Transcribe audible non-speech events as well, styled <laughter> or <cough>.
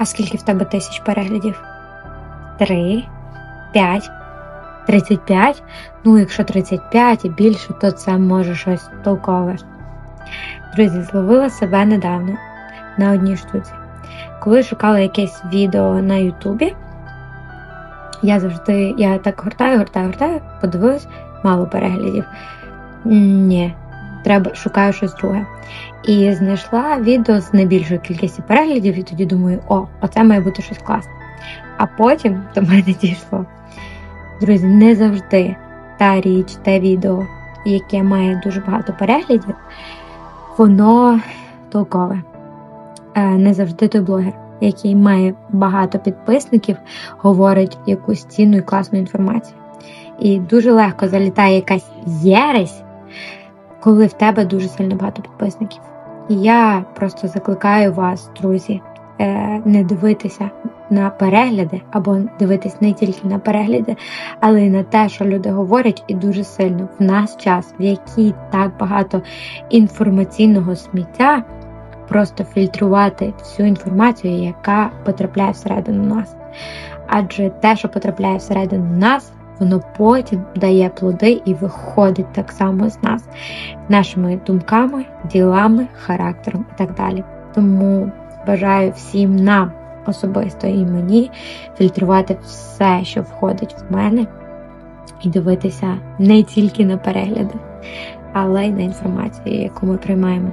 А скільки в тебе тисяч переглядів? Три, п'ять, тридцять п'ять. Ну, якщо 35 і більше, то це може щось толкове. Друзі, зловила себе недавно на одній штуці. Коли шукала якесь відео на Ютубі, я завжди я так гортаю, гортаю, гортаю, подивилась, мало переглядів. Ні, треба шукаю щось друге. І знайшла відео з найбільшою кількістю переглядів, і тоді думаю, о, оце має бути щось класне. А потім <laughs> до мене дійшло. Друзі, не завжди та річ, те відео, яке має дуже багато переглядів, воно толкове. Е, Не завжди той блогер, який має багато підписників, говорить якусь цінну і класну інформацію. І дуже легко залітає якась єресь, коли в тебе дуже сильно багато підписників. І я просто закликаю вас, друзі, е, не дивитися на перегляди, або дивитись не тільки на перегляди, але й на те, що люди говорять, і дуже сильно в нас час, в який так багато інформаційного сміття, просто фільтрувати всю інформацію, яка потрапляє всередину нас. Адже те, що потрапляє всередину нас, воно потім дає плоди і виходить так само з нас, нашими думками, ділами, характером і так далі. Тому бажаю всім нам особисто і мені фільтрувати все, що входить в мене, і дивитися не тільки на перегляди, але й на інформацію, яку ми приймаємо.